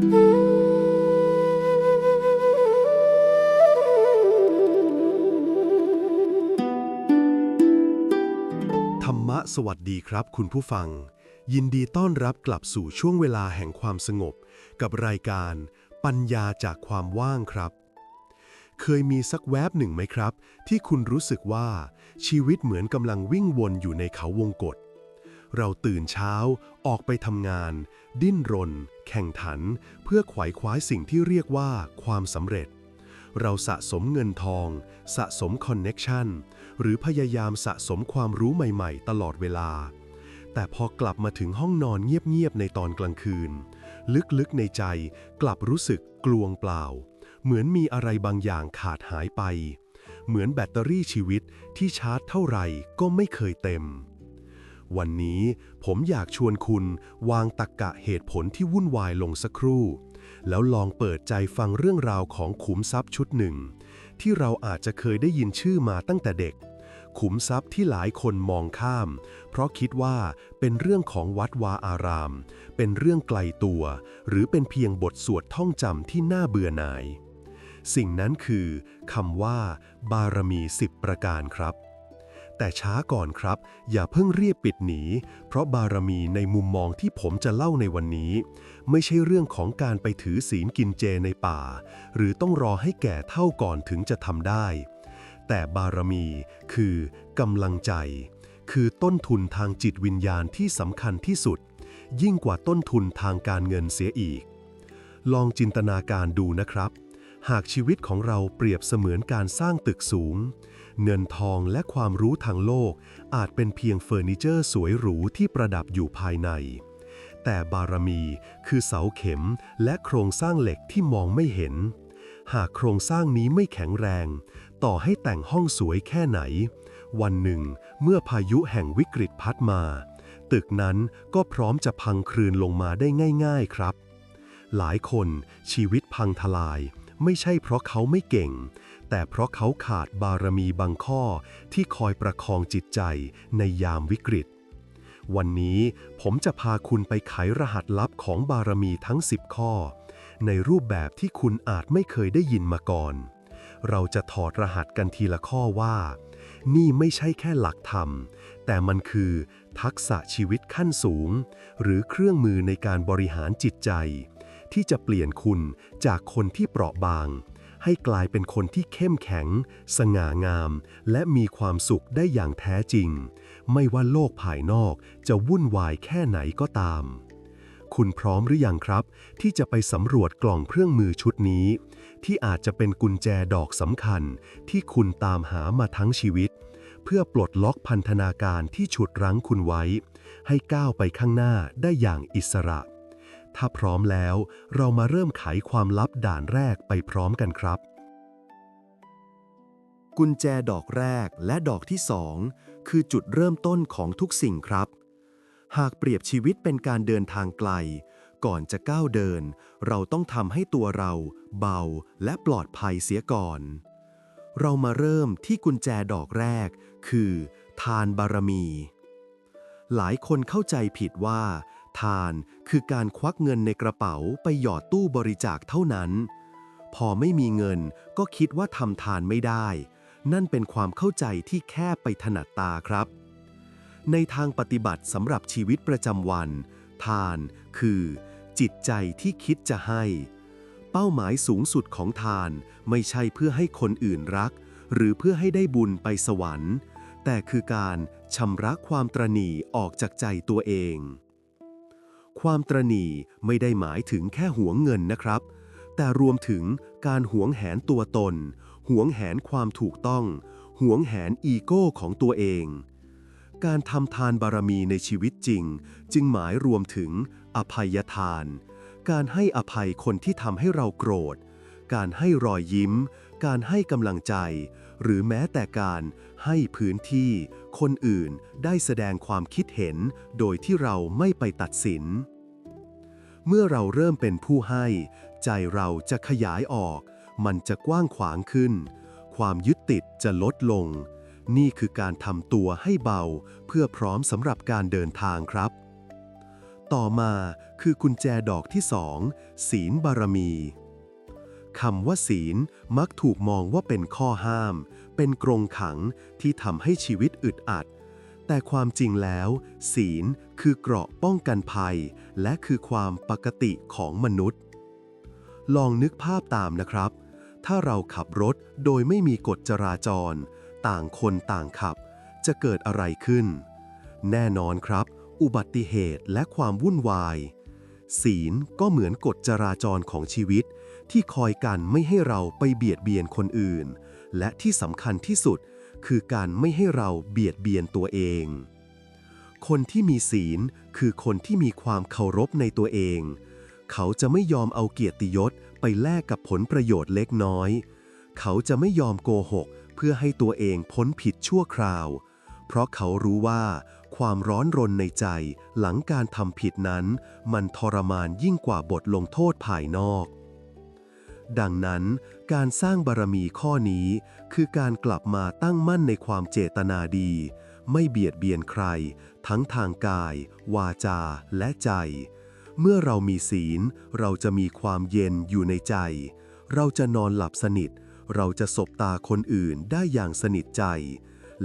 ธรรมะสวัสดีครับคุณผู้ฟัง ยินดีต้อนรับกลับสู่ช่วงเวลาแห่งความสงบ กับรายการปัญญาจากความว่างครับ เคยมีสักแวบหนึ่งไหมครับ ที่คุณรู้สึกว่าชีวิตเหมือนกำลังวิ่งวนอยู่ในเขาวงกฏ เราตื่นเช้า ออกไปทำงาน ดิ้นรน แข่งขัน เพื่อไขว่คว้าสิ่งที่เรียกว่าความสำเร็จ เราสะสมเงินทอง สะสมคอนเน็กชันหรือพยายามสะสมความรู้ใหม่ๆ ตลอดเวลา แต่พอกลับมาถึงห้องนอนเงียบๆในตอนกลางคืน ลึกๆในใจกลับรู้สึกกลวงเปล่า เหมือนมีอะไรบางอย่างขาดหายไปเหมือนแบตเตอรี่ชีวิตที่ชาร์จเท่าไหร่ก็ไม่เคยเต็ม วันนี้ผมอยากชวนคุณวางตักกะเหตุผลที่วุ่นวายลงสักครู่ แล้วลองเปิดใจฟังเรื่องราวของขุมทรัพย์ชุดหนึ่ง ที่เราอาจจะเคยได้ยินชื่อมาตั้งแต่เด็ก ขุมทรัพย์ที่หลายคนมองข้าม เพราะคิดว่าเป็นเรื่องของวัดวาอาราม เป็นเรื่องไกลตัว หรือเป็นเพียงบทสวดท่องจำที่น่าเบื่อหน่าย สิ่งนั้นคือคำว่า บารมีสิบประการครับ แต่ช้าก่อนครับ อย่าเพิ่งเรียบปิดหนี เพราะบารมีในมุมมองที่ผมจะเล่าในวันนี้ ไม่ใช่เรื่องของการไปถือศีลกินเจในป่า หรือต้องรอให้แก่เท่าก่อนถึงจะทำได้ แต่บารมีคือกำลังใจ คือต้นทุนทางจิตวิญญาณที่สำคัญที่สุด ยิ่งกว่าต้นทุนทางการเงินเสียอีก ลองจินตนาการดูนะครับ หากชีวิตของเราเปรียบเสมือนการสร้างตึกสูง เงินทองและความรู้ทางโลก อาจเป็นเพียงเฟอร์นิเจอร์สวยหรูที่ประดับอยู่ภายใน แต่บารมีคือเสาเข็มและโครงสร้างเหล็กที่มองไม่เห็น หากโครงสร้างนี้ไม่แข็งแรง ต่อให้แต่งห้องสวยแค่ไหน วันหนึ่ง เมื่อพายุแห่งวิกฤตพัดมา ตึกนั้นก็พร้อมจะพังคลืนลงมาได้ง่าย ๆครับ หลายคนชีวิตพังทลายไม่ใช่เพราะเขาไม่เก่ง แต่เพราะเขาขาดบารมีบางข้อที่คอยประคองจิตใจในยามวิกฤต วันนี้ผมจะพาคุณไปไขรหัสลับของบารมีทั้ง 10 ข้อ ในรูปแบบที่คุณอาจไม่เคยได้ยินมาก่อน เราจะถอดรหัสกันทีละข้อว่า นี่ไม่ใช่แค่หลักธรรม แต่มันคือทักษะชีวิตขั้นสูง หรือเครื่องมือในการบริหารจิตใจ ที่จะเปลี่ยนคุณจากคนที่เปราะบาง ให้กลายเป็นคนที่เข้มแข็ง สง่างาม และมีความสุขได้อย่างแท้จริง ไม่ว่าโลกภายนอกจะวุ่นวายแค่ไหนก็ตาม คุณพร้อมหรือยังครับ ที่จะไปสำรวจกล่องเครื่องมือชุดนี้ ที่อาจจะเป็นกุญแจดอกสำคัญ ที่คุณตามหามาทั้งชีวิต เพื่อปลดล็อกพันธนาการที่ฉุดรั้งคุณไว้ ให้ก้าวไปข้างหน้าได้อย่างอิสระ ถ้าพร้อมแล้ว เรามาเริ่มไขความลับด่านแรกไปพร้อมกันครับ กุญแจดอกแรกและดอกที่สองคือจุดเริ่มต้นของทุกสิ่งครับ หากเปรียบชีวิตเป็นการเดินทางไกล ก่อนจะก้าวเดิน เราต้องทำให้ตัวเรา เบาและปลอดภัยเสียก่อน เรามาเริ่มที่กุญแจดอกแรก คือ ทานบารมีหลายคนเข้าใจผิดว่า ทานคือการควักเงินในกระเป๋าไปหยอดตู้บริจาคเท่านั้น พอไม่มีเงินก็คิดว่าทำทานไม่ได้ นั่นเป็นความเข้าใจที่แคบไปถนัดตาครับ ในทางปฏิบัติสำหรับชีวิตประจำวัน ทานคือ จิตใจที่คิดจะให้ เป้าหมายสูงสุดของทานไม่ใช่เพื่อให้คนอื่นรัก หรือเพื่อให้ได้บุญไปสวรรค์ แต่คือการชำระความตรณีออกจากใจตัวเอง ความตรณีไม่ได้หมายถึงแค่หวงเงินนะครับ แต่รวมถึงการหวงแหนตัวตน หวงแหนความถูกต้อง หวงแหนอีโก้ของตัวเอง การทำทานบารมีในชีวิตจริง จึงหมายรวมถึง อภัยทาน การให้อภัยคนที่ทำให้เราโกรธ การให้รอยยิ้ม การให้กำลังใจ หรือแม้แต่การให้พื้นที่ คนอื่นได้แสดงความคิดเห็น โดยที่เราไม่ไปตัดสิน เมื่อเราเริ่มเป็นผู้ให้ ใจเราจะขยายออก มันจะกว้างขวางขึ้น ความยึดติดจะลดลง นี่คือการทำตัวให้เบา เพื่อพร้อมสำหรับการเดินทางครับ ต่อมาคือกุญแจดอกที่สองศีลบารมี คำว่าศีลมักถูกมองว่าเป็นข้อห้าม เป็นกรงขังที่ทำให้ชีวิตอึดอัด แต่ความจริงแล้ว ศีลคือเกราะป้องกันภัย และคือความปกติของมนุษย์ ลองนึกภาพตามนะครับ ถ้าเราขับรถโดยไม่มีกฎจราจร ต่างคนต่างขับ จะเกิดอะไรขึ้น แน่นอนครับ อุบัติเหตุและความวุ่นวาย ศีลก็เหมือนกฎจราจรของชีวิต ที่คอยกันไม่ให้เราไปเบียดเบียนคนอื่น และที่สำคัญที่สุดคือการไม่ให้เราเบียดเบียนตัวเอง คนที่มีศีลคือคนที่มีความเคารพในตัวเอง เขาจะไม่ยอมเอาเกียรติยศไปแลกกับผลประโยชน์เล็กน้อย เขาจะไม่ยอมโกหก เพื่อให้ตัวเองพ้นผิดชั่วคราว เพราะเขารู้ว่าความร้อนรนในใจหลังการทำผิดนั้น มันทรมานยิ่งกว่าบทลงโทษภายนอก ดังนั้น การสร้างบารมีข้อนี้ คือการกลับมาตั้งมั่นในความเจตนาดี ไม่เบียดเบียนใคร ทั้งทางกาย วาจา และใจ เมื่อเรามีศีล เราจะมีความเย็นอยู่ในใจ เราจะนอนหลับสนิท เราจะสบตาคนอื่นได้อย่างสนิทใจ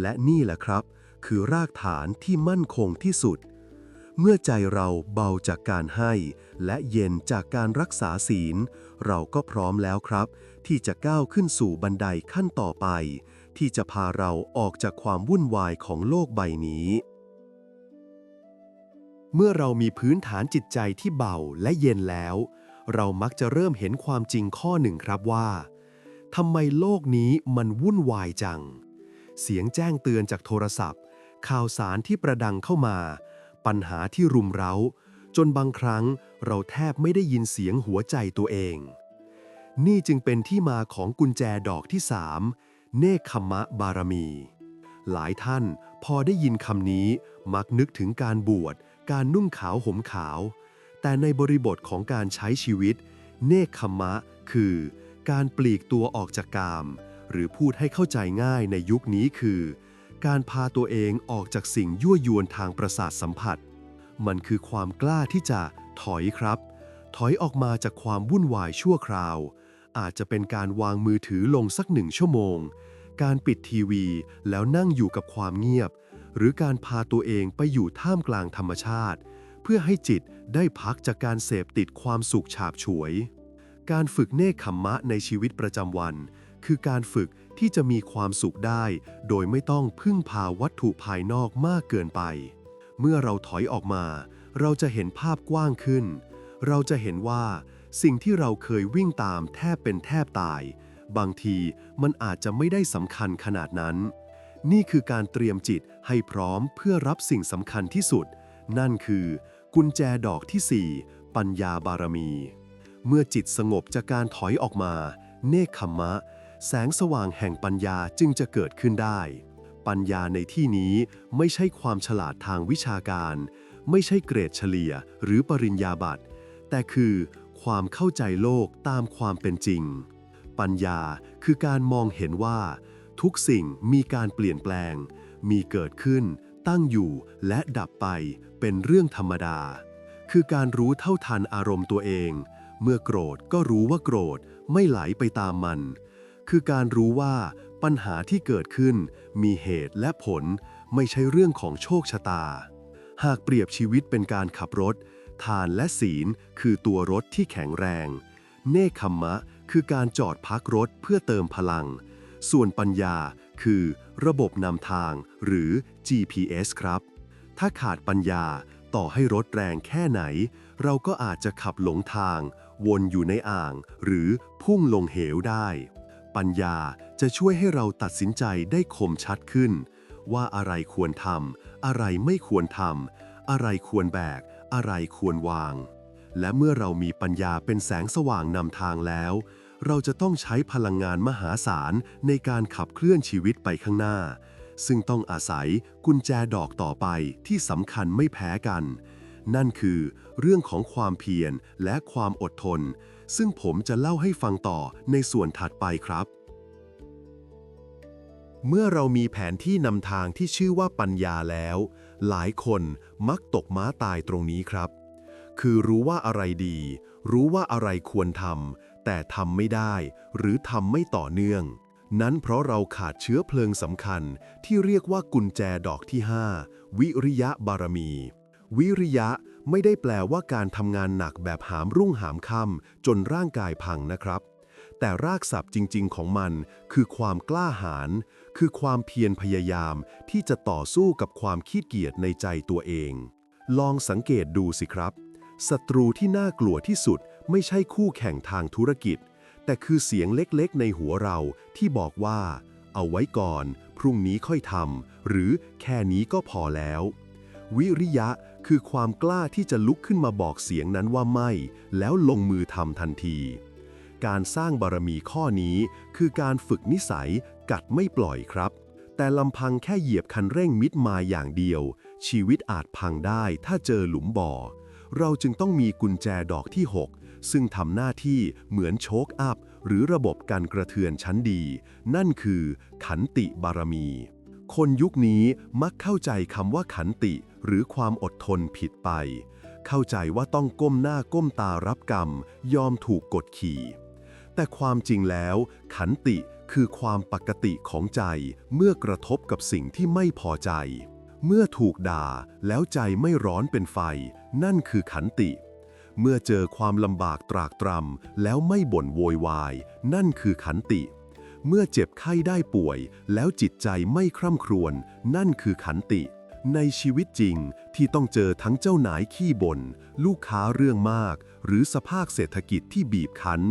และนี่แหละครับ คือรากฐานที่มั่นคงที่สุด เมื่อใจเราเบาจากการให้ และเย็นจากการรักษาศีล เราก็พร้อมแล้วครับ ที่จะก้าวขึ้นสู่บันไดขั้นต่อไป ที่จะพาเราออกจากความวุ่นวายของโลกใบนี้ เมื่อเรามีพื้นฐานจิตใจที่เบาและเย็นแล้ว เรามักจะเริ่มเห็นความจริงข้อหนึ่งครับว่าทำไมโลกนี้มันวุ่นวายจัง เสียงแจ้งเตือนจากโทรศัพท์ ข่าวสารที่ประดังเข้ามา ปัญหาที่รุมเร้า จนบางครั้งเราแทบไม่ได้ยินเสียงหัวใจตัวเอง นี่จึงเป็นที่มาของกุญแจดอกที่สามเนคขมะบารมี หลายท่านพอได้ยินคำนี้มักนึกถึงการบวช การนุ่งขาวห่มขาว แต่ในบริบทของการใช้ชีวิต เนคขมะ คือ การปลีกตัวออกจากกาม หรือพูดให้เข้าใจง่ายในยุคนี้คือ การพาตัวเองออกจากสิ่งยั่วยวนทางประสาทสัมผัส มันคือความกล้าที่จะถอยครับ ถอยออกมาจากความวุ่นวายชั่วคราว อาจจะเป็นการวางมือถือลงสักหนึ่งชั่วโมง การปิดทีวีแล้วนั่งอยู่กับความเงียบ หรือการพาตัวเองไปอยู่ท่ามกลางธรรมชาติ เพื่อให้จิตได้พักจากการเสพติดความสุขฉาบฉวย การฝึกเนคขมมะในชีวิตประจำวัน คือการฝึกที่จะมีความสุขได้ โดยไม่ต้องพึ่งพาวัตถุภายนอกมากเกินไป เมื่อเราถอยออกมา เราจะเห็นภาพกว้างขึ้น เราจะเห็นว่า สิ่งที่เราเคยวิ่งตามแทบเป็นแทบตาย บางทีมันอาจจะไม่ได้สำคัญขนาดนั้น นี่คือการเตรียมจิตให้พร้อมเพื่อรับสิ่งสำคัญที่สุด นั่นคือ กุญแจดอกที่ 4 ปัญญาบารมี เมื่อจิตสงบจากการถอยออกมา เนคขมมะ แสงสว่างแห่งปัญญาจึงจะเกิดขึ้นได้ ปัญญาในที่นี้ไม่ใช่ความฉลาดทางวิชาการ ไม่ใช่เกรดเฉลี่ยหรือปริญญาบัตรแต่คือความเข้าใจโลกตามความเป็นจริง ปัญญาคือการมองเห็นว่า ทุกสิ่งมีการเปลี่ยนแปลง มีเกิดขึ้น ตั้งอยู่และดับไปเป็นเรื่องธรรมดา คือการรู้เท่าทันอารมณ์ตัวเอง เมื่อโกรธก็รู้ว่าโกรธไม่ไหลไปตามมัน คือการรู้ว่าปัญหาที่เกิดขึ้น มีเหตุและผล ไม่ใช่เรื่องของโชคชะตา หากเปรียบชีวิตเป็นการขับรถ ทานและศีลคือตัวรถที่แข็งแรง เนคขมมะ คือการจอดพักรถเพื่อเติมพลัง ส่วนปัญญาคือระบบนำทางหรือ GPS ครับ ถ้าขาดปัญญาต่อให้รถแรงแค่ไหน เราก็อาจจะขับหลงทาง วนอยู่ในอ่าง หรือพุ่งลงเหวได้ ปัญญาจะช่วยให้เราตัดสินใจได้คมชัดขึ้น ว่าอะไรควรทำอะไรไม่ควรทำอะไรควรแบก อะไรควรวาง และเมื่อเรามีปัญญาเป็นแสงสว่างนำทางแล้ว เราจะต้องใช้พลังงานมหาศาลในการขับเคลื่อนชีวิตไปข้างหน้า ซึ่งต้องอาศัยกุญแจดอกต่อไปที่สำคัญไม่แพ้กัน นั่นคือ เรื่องของความเพียรและความอดทน ซึ่งผมจะเล่าให้ฟังต่อในส่วนถัดไปครับ เมื่อเรามีแผนที่นำทางที่ชื่อว่าปัญญาแล้ว หลายคนมักตกม้าตายตรงนี้ครับ คือรู้ว่าอะไรดี รู้ว่าอะไรควรทำแต่ทำไม่ได้ หรือทำไม่ต่อเนื่อง นั้นเพราะเราขาดเชื้อเพลิงสำคัญที่เรียกว่ากุญแจดอกที่ 5 วิริยะบารมี วิริยะ ไม่ได้แปลว่าการทำงานหนักแบบหามรุ่งหามค่ำจนร่างกายพังนะครับ แต่รากศัพท์จริง ๆ ของมัน คือความกล้าหาญคือความเพียรพยายามที่จะต่อสู้กับความขี้เกียจในใจตัวเอง ลองสังเกตดูสิครับศัตรูที่น่ากลัวที่สุดไม่ใช่คู่แข่งทางธุรกิจ แต่คือเสียงเล็กๆ ในหัวเราที่บอกว่า เอาไว้ก่อน พรุ่งนี้ค่อยทำหรือแค่นี้ก็พอแล้ว วิริยะคือความกล้าที่จะลุกขึ้นมาบอกเสียงนั้นว่าไม่ แล้วลงมือทำทันที การสร้างบารมีข้อนี้คือการฝึกนิสัยกัดไม่ปล่อยครับ แต่ลำพังแค่เหยียบคันเร่งมิดมาอย่างเดียว ชีวิตอาจพังได้ถ้าเจอหลุมบ่อ เราจึงต้องมีกุญแจดอกที่ 6 ซึ่งทำหน้าที่เหมือนโชคอัพ หรือระบบการกระเทือนชั้นดี นั่นคือขันติบารมีคนยุคนี้มักเข้าใจคำว่าขันติ หรือความอดทนผิดไป เข้าใจว่าต้องก้มหน้าก้มตารับกรรม ยอมถูกกดขี่ แต่ความจริงแล้ว ขันติคือความปกติของใจเมื่อกระทบกับสิ่งที่ไม่พอใจ เมื่อถูกด่าแล้วใจไม่ร้อนเป็นไฟ นั่นคือขันติ เมื่อเจอความลำบากตรากตรำแล้วไม่บ่นโวยวาย นั่นคือขันติ เมื่อเจ็บไข้ได้ป่วย แล้วจิตใจไม่คร่ำครวญนั่นคือขันติ ในชีวิตจริงที่ต้องเจอทั้งเจ้านายขี้บน่นลูกค้าเรื่องมาก หรือสภาพเศรษฐกิจที่บีบคั้น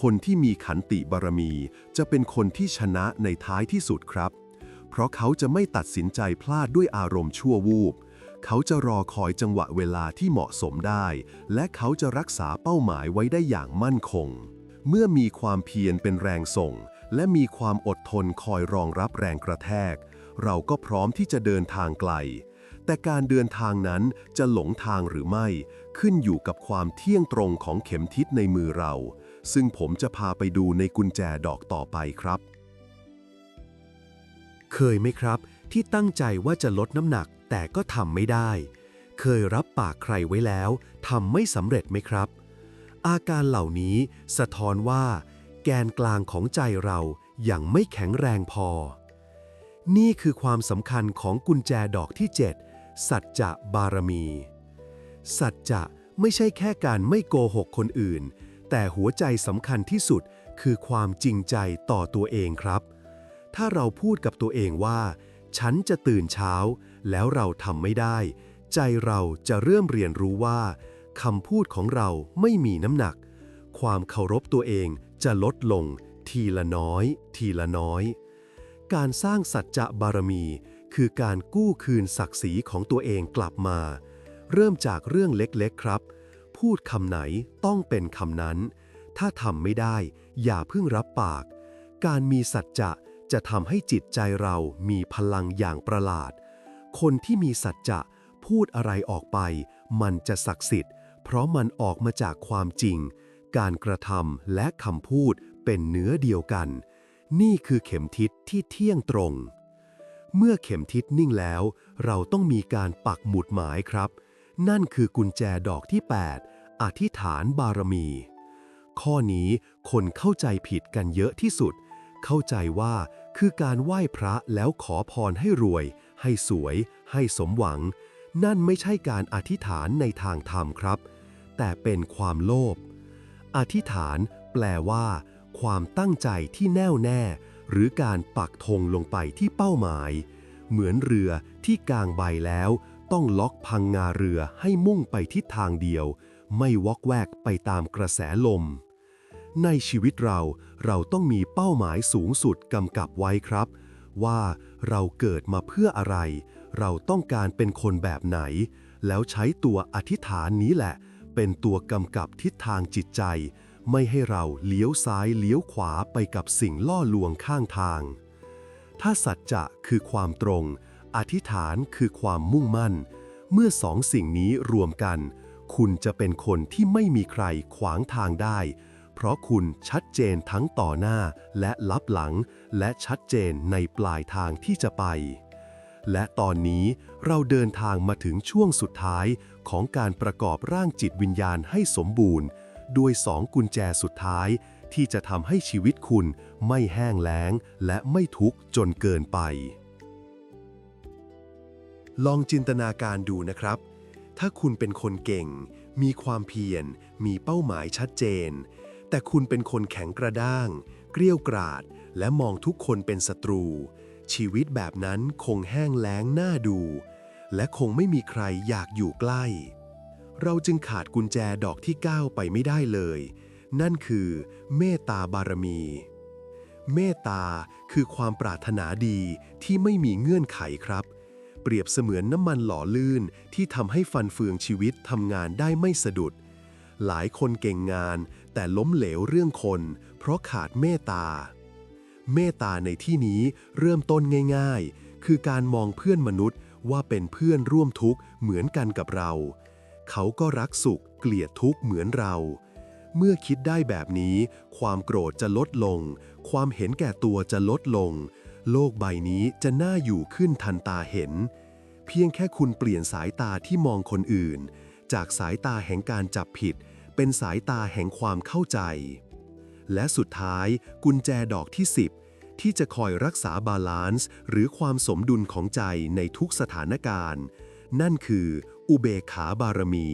คนที่มีขันติบารมี จะเป็นคนที่ชนะในท้ายที่สุดครับ เพราะเขาจะไม่ตัดสินใจพลาดด้วยอารมณ์ชั่ววูบ เขาจะรอคอยจังหวะเวลาที่เหมาะสมได้ และเขาจะรักษาเป้าหมายไว้ได้อย่างมั่นคง เมื่อมีความเพียรเป็นแรงส่ง และมีความอดทนคอยรองรับแรงกระแทก เราก็พร้อมที่จะเดินทางไกล แต่การเดินทางนั้นจะหลงทางหรือไม่ ขึ้นอยู่กับความเที่ยงตรงของเข็มทิศในมือเรา ซึ่งผมจะพาไปดูในกุญแจดอกต่อไปครับ เคยไหมครับ ที่ตั้งใจว่าจะลดน้ำหนักแต่ก็ทำไม่ได้ เคยรับปากใครไว้แล้วทำไม่สำเร็จไหมครับ อาการเหล่านี้สะท้อนว่า แกนกลางของใจเรายัางไม่แข็งแรงพอ นี่คือความสำคัญของกุญแจดอกที่ 7 สัจจะบารมี สัจจะไม่ใช่แค่การไม่โกหกคนอื่น แต่หัวใจสำคัญที่สุดคือความจริงใจต่อตัวเองครับ ถ้าเราพูดกับตัวเองว่า ฉันจะตื่นเช้า แล้วเราทำไม่ได้ ใจเราจะเริ่มเรียนรู้ว่าคำพูดของเราไม่มีน้ำหนัก ความเคารพตัวเองจะลดลง ทีละน้อย ทีละน้อย การสร้างสัจจะบารมี คือการกู้คืนศักดิ์ศรีของตัวเองกลับมา เริ่มจากเรื่องเล็กๆครับ พูดคำไหนต้องเป็นคำนั้น ถ้าทำไม่ได้อย่าเพิ่งรับปาก การมีสัจจะจะทำให้จิตใจเรามีพลังอย่างประหลาด คนที่มีสัจจะพูดอะไรออกไป มันจะศักดิ์สิทธิ์ เพราะมันออกมาจากความจริง การกระทำและคำพูดเป็นเนื้อเดียวกัน นี่คือเข็มทิศที่เที่ยงตรง เมื่อเข็มทิศนิ่งแล้ว เราต้องมีการปักหมุดหมายครับ นั่นคือกุญแจดอกที่ 8 อธิษฐานบารมี ข้อนี้คนเข้าใจผิดกันเยอะที่สุด เข้าใจว่าคือการไหว้พระแล้วขอพรให้รวย ให้สวย ให้สมหวัง นั่นไม่ใช่การอธิษฐานในทางธรรมครับ แต่เป็นความโลภ อธิษฐานแปลว่า ความตั้งใจที่แน่วแน่ หรือการปักธงลงไปที่เป้าหมาย เหมือนเรือที่กางใบแล้ว ต้องล็อกพังงาเรือให้มุ่งไปทิศทางเดียว ไม่วอกแวกไปตามกระแสลม ในชีวิตเราเราต้องมีเป้าหมายสูงสุดกำกับไว้ครับ ว่าเราเกิดมาเพื่ออะไร เราต้องการเป็นคนแบบไหน แล้วใช้ตัวอธิษฐานนี้แหละ เป็นตัวกำกับทิศทางจิตใจ ไม่ให้เราเลี้ยวซ้ายเลี้ยวขวาไปกับสิ่งล่อลวงข้างทาง ถ้าสัจจะคือความตรง อธิษฐานคือความมุ่งมั่น เมื่อสองสิ่งนี้รวมกัน คุณจะเป็นคนที่ไม่มีใครขวางทางได้ เพราะคุณชัดเจนทั้งต่อหน้าและลับหลัง และชัดเจนในปลายทางที่จะไปและตอนนี้เราเดินทางมาถึงช่วงสุดท้ายของการประกอบร่างจิตวิญญาณให้สมบูรณ์ ด้วยสองกุญแจสุดท้าย ที่จะทำให้ชีวิตคุณไม่แห้งแล้ง และไม่ทุกข์จนเกินไป ลองจินตนาการดูนะครับ ถ้าคุณเป็นคนเก่ง มีความเพียร มีเป้าหมายชัดเจน แต่คุณเป็นคนแข็งกระด้าง เกรี้ยวกราด และมองทุกคนเป็นศัตรู ชีวิตแบบนั้นคงแห้งแล้งน่าดู และคงไม่มีใครอยากอยู่ใกล้ เราจึงขาดกุญแจดอกที่ 9 ไปไม่ได้เลย นั่นคือ เมตตาบารมี เมตตาคือความปรารถนาดีที่ไม่มีเงื่อนไขครับ เปรียบเสมือนน้ำมันหล่อลื่นที่ทำให้ฟันเฟืองชีวิตทำงานได้ไม่สะดุด หลายคนเก่งงานแต่ล้มเหลวเรื่องคน เพราะขาดเมตตา เมตตาในที่นี้เริ่มต้นง่าย ๆ คือการมองเพื่อนมนุษย์ว่าเป็นเพื่อนร่วมทุกข์เหมือนกันกับเรา เขาก็รักสุขเกลียดทุกข์เหมือนเรา เมื่อคิดได้แบบนี้ ความโกรธจะลดลง ความเห็นแก่ตัวจะลดลง โลกใบนี้จะน่าอยู่ขึ้นทันตาเห็น เพียงแค่คุณเปลี่ยนสายตาที่มองคนอื่น จากสายตาแห่งการจับผิด เป็นสายตาแห่งความเข้าใจ และสุดท้ายกุญแจดอกที่ 10ที่จะคอยรักษาบาลานซ์หรือความสมดุลของใจในทุกสถานการณ์ นั่นคือ อุเบกขาบารมี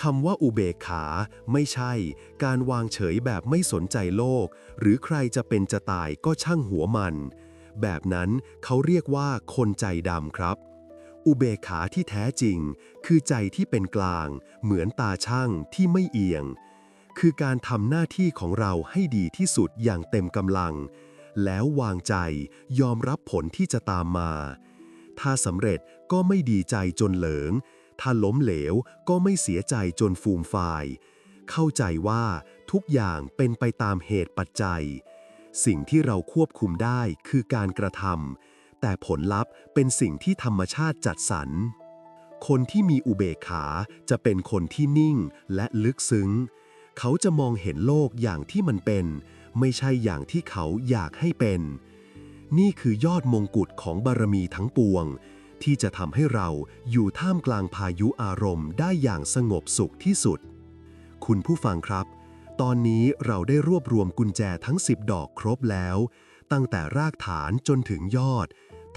คำว่าอุเบกขาไม่ใช่ การวางเฉยแบบไม่สนใจโลก หรือใครจะเป็นจะตายก็ช่างหัวมัน แบบนั้นเขาเรียกว่าคนใจดำครับ อุเบกขาที่แท้จริง คือใจที่เป็นกลาง เหมือนตาช่างที่ไม่เอียง คือการทำหน้าที่ของเราให้ดีที่สุดอย่างเต็มกำลัง แล้ววางใจยอมรับผลที่จะตามมา ถ้าสำเร็จก็ไม่ดีใจจนเหลิง ถ้าล้มเหลวก็ไม่เสียใจจนฟูมฟาย เข้าใจว่าทุกอย่างเป็นไปตามเหตุปัจจัย สิ่งที่เราควบคุมได้คือการกระทำแต่ผลลัพธ์เป็นสิ่งที่ธรรมชาติจัดสรร คนที่มีอุเบกขาจะเป็นคนที่นิ่งและลึกซึ้ง เขาจะมองเห็นโลกอย่างที่มันเป็น ไม่ใช่อย่างที่เขาอยากให้เป็น นี่คือยอดมงกุฎของบารมีทั้งปวง ที่จะทำให้เราอยู่ท่ามกลางพายุอารมณ์ได้อย่างสงบสุขที่สุด คุณผู้ฟังครับ ตอนนี้เราได้รวบรวมกุญแจทั้ง 10 ดอกครบแล้ว ตั้งแต่รากฐานจนถึงยอด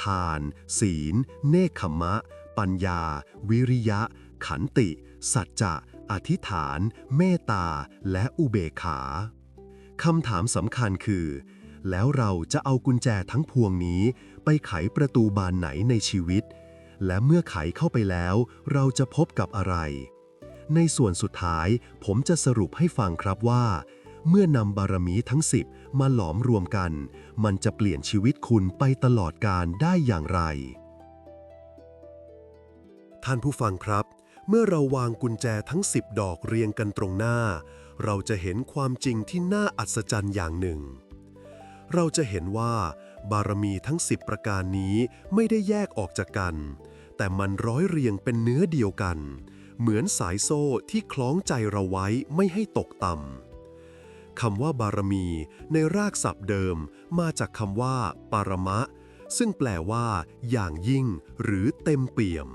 ทาน ศีล เนคขมมะปัญญา วิริยะ ขันติ สัจจะ อธิษฐาน เมตตา และอุเบกขาคำถามสำคัญคือ แล้วเราจะเอากุญแจทั้งพวงนี้ ไปไขประตูบานไหนในชีวิต และเมื่อไขเข้าไปแล้ว เราจะพบกับอะไร ในส่วนสุดท้าย ผมจะสรุปให้ฟังครับว่า เมื่อนำบารมีทั้ง10มาหลอมรวมกัน มันจะเปลี่ยนชีวิตคุณไปตลอดการได้อย่างไร ท่านผู้ฟังครับ เมื่อเราวางกุญแจทั้ง 10 ดอกเรียงกันตรงหน้า เราจะเห็นความจริงที่น่าอัศจรรย์อย่างหนึ่ง เราจะเห็นว่าบารมีทั้ง 10 ประการนี้ไม่ได้แยกออกจากกัน แต่มันร้อยเรียงเป็นเนื้อเดียวกัน เหมือนสายโซ่ที่คล้องใจเราไว้ไม่ให้ตกต่ำคำว่าบารมีในรากศัพท์เดิมมาจากคำว่า ปารมะ ซึ่งแปลว่า อย่างยิ่ง หรือเต็มเปี่ยม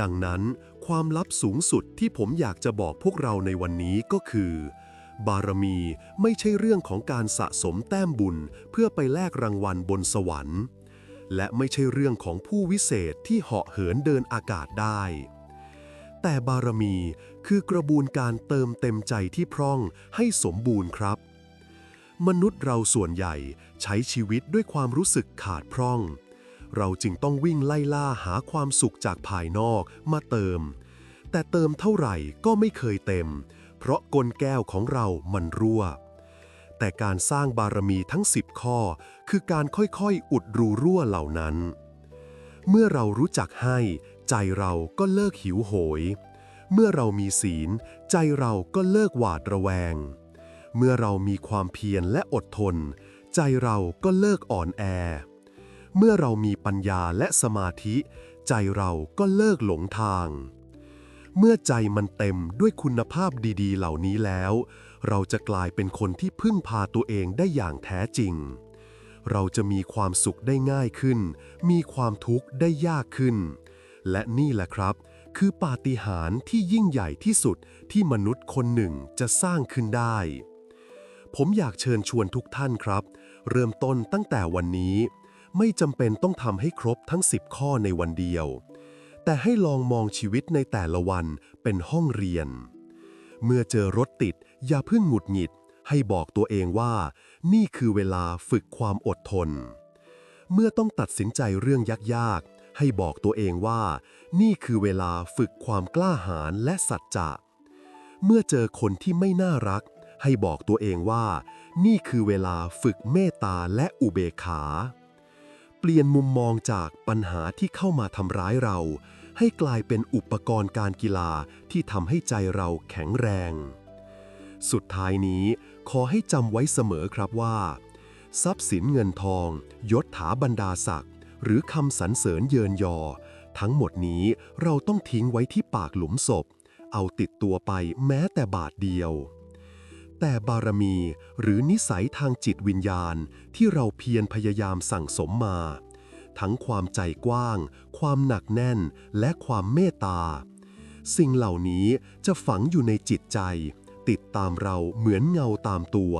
ดังนั้น ความลับสูงสุดที่ผมอยากจะบอกพวกเราในวันนี้ก็คือ บารมีไม่ใช่เรื่องของการสะสมแต้มบุญเพื่อไปแลกรางวัลบนสวรรค์ และไม่ใช่เรื่องของผู้วิเศษที่เหาะเหินเดินอากาศได้ แต่บารมีคือกระบวนการเติมเต็มใจที่พร่องให้สมบูรณ์ครับ มนุษย์เราส่วนใหญ่ใช้ชีวิตด้วยความรู้สึกขาดพร่อง เราจึงต้องวิ่งไล่ล่าหาความสุขจากภายนอกมาเติม แต่เติมเท่าไหร่ก็ไม่เคยเต็ม เพราะกลแก้วของเรามันรั่ว แต่การสร้างบารมีทั้ง 10 ข้อ คือการค่อยๆ อุดรูรั่วเหล่านั้น เมื่อเรารู้จักให้ ใจเราก็เลิกหิวโหย เมื่อเรามีศีล ใจเราก็เลิกหวาดระแวง เมื่อเรามีความเพียรและอดทน ใจเราก็เลิกอ่อนแอ เมื่อเรามีปัญญาและสมาธิ ใจเราก็เลิกหลงทาง เมื่อใจมันเต็มด้วยคุณภาพดีๆ เหล่านี้แล้ว เราจะกลายเป็นคนที่พึ่งพาตัวเองได้อย่างแท้จริง เราจะมีความสุขได้ง่ายขึ้น มีความทุกข์ได้ยากขึ้น และนี่แหละครับ คือปาฏิหาริย์ที่ยิ่งใหญ่ที่สุดที่มนุษย์คนหนึ่งจะสร้างขึ้นได้ ผมอยากเชิญชวนทุกท่านครับ เริ่มต้นตั้งแต่วันนี้ ไม่จำเป็นต้องทำให้ครบทั้ง 10 ข้อในวันเดียว แต่ให้ลองมองชีวิตในแต่ละวันเป็นห้องเรียน เมื่อเจอรถติดอย่าเพิ่งหงุดหงิด ให้บอกตัวเองว่า นี่คือเวลาฝึกความอดทน เมื่อต้องตัดสินใจเรื่องยากๆ ให้บอกตัวเองว่า นี่คือเวลาฝึกความกล้าหาญและสัจจะ เมื่อเจอคนที่ไม่น่ารัก ให้บอกตัวเองว่า นี่คือเวลาฝึกเมตตาและอุเบกขา เปลี่ยนมุมมองจากปัญหาที่เข้ามาทำร้ายเรา ให้กลายเป็นอุปกรณ์การกีฬาที่ทำให้ใจเราแข็งแรง สุดท้ายนี้ขอให้จำไว้เสมอครับว่า ทรัพย์สินเงินทอง ยศถาบรรดาศักดิ์หรือคำสรรเสริญเยินยอ ทั้งหมดนี้เราต้องทิ้งไว้ที่ปากหลุมศพ เอาติดตัวไปแม้แต่บาทเดียว แต่บารมีหรือนิสัยทางจิตวิญญาณที่เราเพียรพยายามสั่งสมมา ทั้งความใจกว้าง ความหนักแน่น และความเมตตา สิ่งเหล่านี้จะฝังอยู่ในจิตใจ ติดตามเราเหมือนเงาตามตัว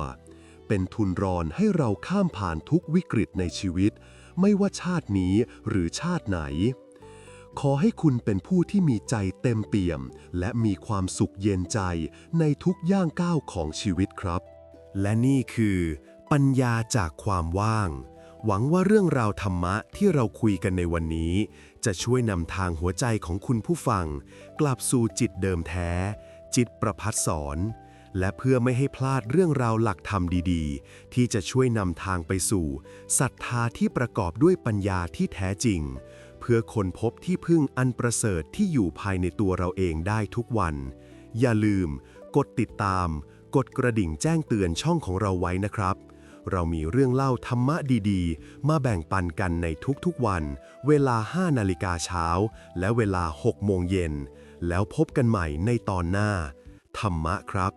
เป็นทุนรอนให้เราข้ามผ่านทุกวิกฤตในชีวิต ไม่ว่าชาตินี้หรือชาติไหน ขอให้คุณเป็นผู้ที่มีใจเต็มเปี่ยม และมีความสุขเย็นใจในทุกย่างก้าวของชีวิตครับ และนี่คือ ปัญญาจากความว่าง หวังว่าเรื่องราวธรรมะที่เราคุยกันในวันนี้ จะช่วยนำทางหัวใจของคุณผู้ฟัง กลับสู่จิตเดิมแท้ จิตประพัดสอนและเพื่อไม่ให้พลาดเรื่องราวหลักธรรมดีๆ ที่จะช่วยนำทางไปสู่ศรัทธาที่ประกอบด้วยปัญญาที่แท้จริง เพื่อคนพบที่พึ่งอันประเสริฐที่อยู่ภายในตัวเราเองได้ทุกวัน อย่าลืม กดติดตาม กดกระดิ่งแจ้งเตือนช่องของเราไว้นะครับ เรามีเรื่องเล่าธรรมะดีๆ มาแบ่งปันกันในทุกๆวัน เวลา 5 นาฬิกาเช้า และเวลา 6 โมงเย็น แล้วพบกันใหม่ในตอนหน้า ธรรมะครับ